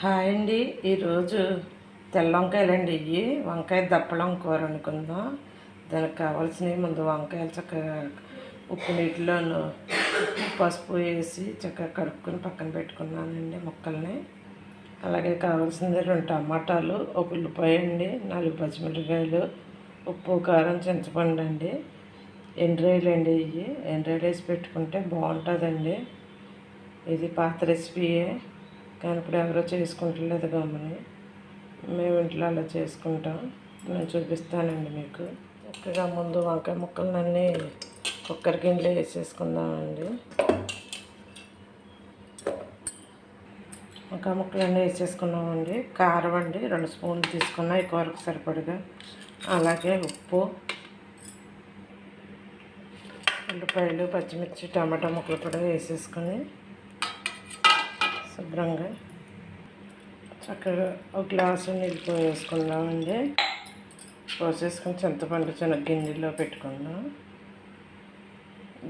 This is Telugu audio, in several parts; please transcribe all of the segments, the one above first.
హాయ్ అండి. ఈరోజు తెల్ల వంకాయలండి ఇవి వంకాయ దప్పలం కూర అనుకుందాం. దానికి కావాల్సినవి ముందు వంకాయలు చక్కగా ఉప్పు నీటిలోను పసుపు వేసి చక్కగా కడుక్కొని పక్కన పెట్టుకున్నానండి ముక్కల్ని. అలాగే కావాల్సింది రెండు టమాటాలు ఒక ఉల్లిపాయ అండి నాలుగు పచ్చిమిరపకాయలు ఉప్పు కారం చింతపండు అండి. ఎండ్రాయిలు అండి ఇవి ఎండ్రాయిలు వేసి పెట్టుకుంటే బాగుంటుందండి. ఇది పాత రెసిపీయే. కానీ ఇప్పుడు ఎవరో చేసుకుంటలేదు గమ్మని మేము ఇంట్లో అలా చేసుకుంటాం. నేను చూపిస్తానండి మీకు. చక్కగా ముందు వంకాయ ముక్కలన్నీ కుక్కర్ గిన్నెలో వేసేసుకుందామండి. వంకాయ ముక్కలన్నీ వేసేసుకున్నామండి. కారం అండి రెండు స్పూన్లు తీసుకున్నా ఈ కూరకు సరిపడగా. అలాగే ఉప్పు ఉల్లిపాయలు పచ్చిమిర్చి టమాటా ముక్కలు కూడా వేసేసుకొని శుభ్రంగా చక్కగా ఒక గ్లాసు నీళ్ళు పోసేసుకుందామండి. పోసేసుకుని చింతపండు చిన్న గిన్నెలో పెట్టుకుందాం.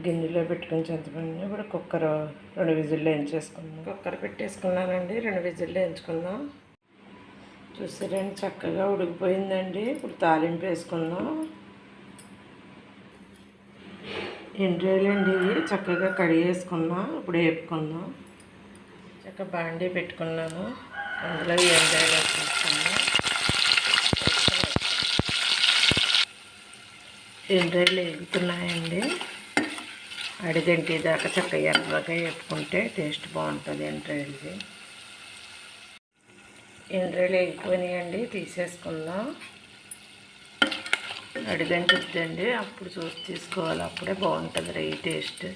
గిన్నెలో పెట్టుకుని చింతపండు ఇప్పుడు కుక్కర్ రెండు విజిల్లో వేయించేసుకుందాం కుక్కర్ పెట్టేసుకున్నానండి రెండు విజిల్లో వేయించుకుందాం చూసారండి చక్కగా ఉడికిపోయిందండి. ఇప్పుడు తాలింపు వేసుకుందాం. ఎన్ని చక్కగా కడిగేసుకున్నాం ఇప్పుడు వేపుకుందాం. ఒక బాండీ పెట్టుకున్నాను. అందులో ఎంజాయ్ వేసుకున్నాను ఎండ్రాయిలు ఎగుతున్నాయండి? అడిగంటి దాకా చక్కగా ఎర్రగా వేపుకుంటే టేస్ట్ బాగుంటుంది ఎండ్రాయిల్ది ఎండ్రాయిలు ఎగిపోయినాయండి? తీసేసుకుందాం. అడిగంటిద్దండి అప్పుడు చూసి తీసుకోవాలి. అప్పుడే బాగుంటుంది రై టేస్ట్.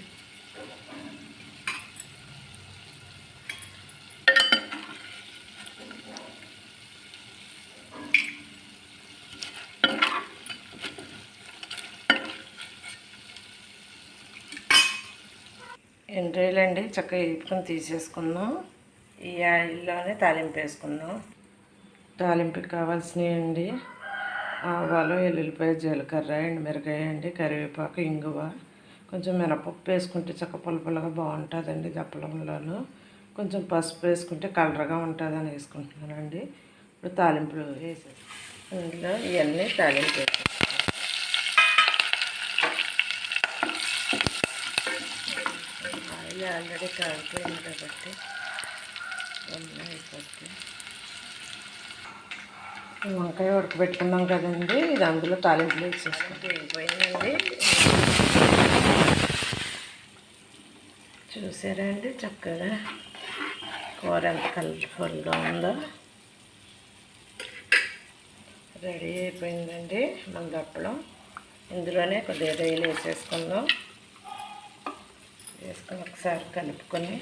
ఎండ్రాయిలండి చక్కగా వేపుకొని తీసేసుకుందాం. ఈ ఆయిల్లోనే తాలింపు వేసుకుందాం. తాలింపుకి కావాల్సినవి అండి ఆవాలు ఎల్లుల్లిపాయ జీలకర్ర మిరకాయ అండి కరివేపాకు ఇంగువ. కొంచెం మినపప్పు వేసుకుంటే చక్క పులపులగా బాగుంటుందండి దప్పలంలోను కొంచెం పసుపు వేసుకుంటే కలర్గా ఉంటుందని వేసుకుంటున్నానండి. ఇప్పుడు తాలింపులు వేసేసి ఇందులో ఇవన్నీ తాలింపు వేసేసి ఆయిల్ ఆల్రెడీ కాలిపోయింది కాబట్టి అయిపోతుంది వంకాయ ఉడకబెట్టుకున్నాం కదండి ఇది అందులో తాలింపులు వేసేసుకుంటే అయిపోయిందండి. చూసారా అండి చక్కగా కూర ఎంత కలర్ఫుల్గా ఉందో. రెడీ అయిపోయిందండి మన దప్పడం ఇందులోనే కొద్దిగా రైలు వేసేసుకుందాం. వేసుకొని ఒకసారి కలుపుకొని.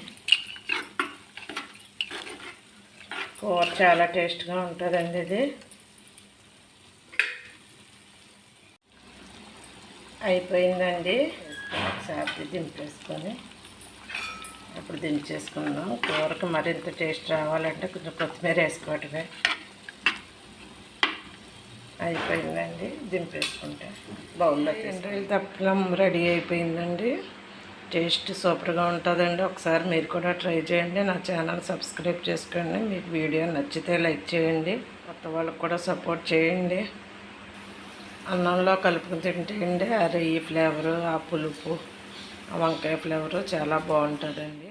కూర చాలా టేస్ట్గా ఉంటుందండి ఇది. అయిపోయిందండి. ఒకసారి దింపేసుకొని అప్పుడు దించేసుకుందాం. కూరకు మరింత టేస్ట్ రావాలంటే కొంచెం కొత్తిమీర వేసుకోవటమే. అయిపోయిందండి. దింపేసుకుంటే. బౌల్లో రెండు తప్పలం రెడీ అయిపోయిందండి. టేస్ట్ సూపర్గా ఉంటుందండి. ఒకసారి మీరు కూడా ట్రై చేయండి. నా ఛానల్ సబ్స్క్రైబ్ చేసుకోండి. మీకు వీడియో నచ్చితే లైక్ చేయండి. కొత్త వాళ్ళకి కూడా సపోర్ట్ చేయండి. అన్నంలో కలుపుకుని తింటే అరే ఈ ఫ్లేవరు ఆ పులుపు ఆ వంకాయ ఫ్లేవరు చాలా బాగుంటుందండి.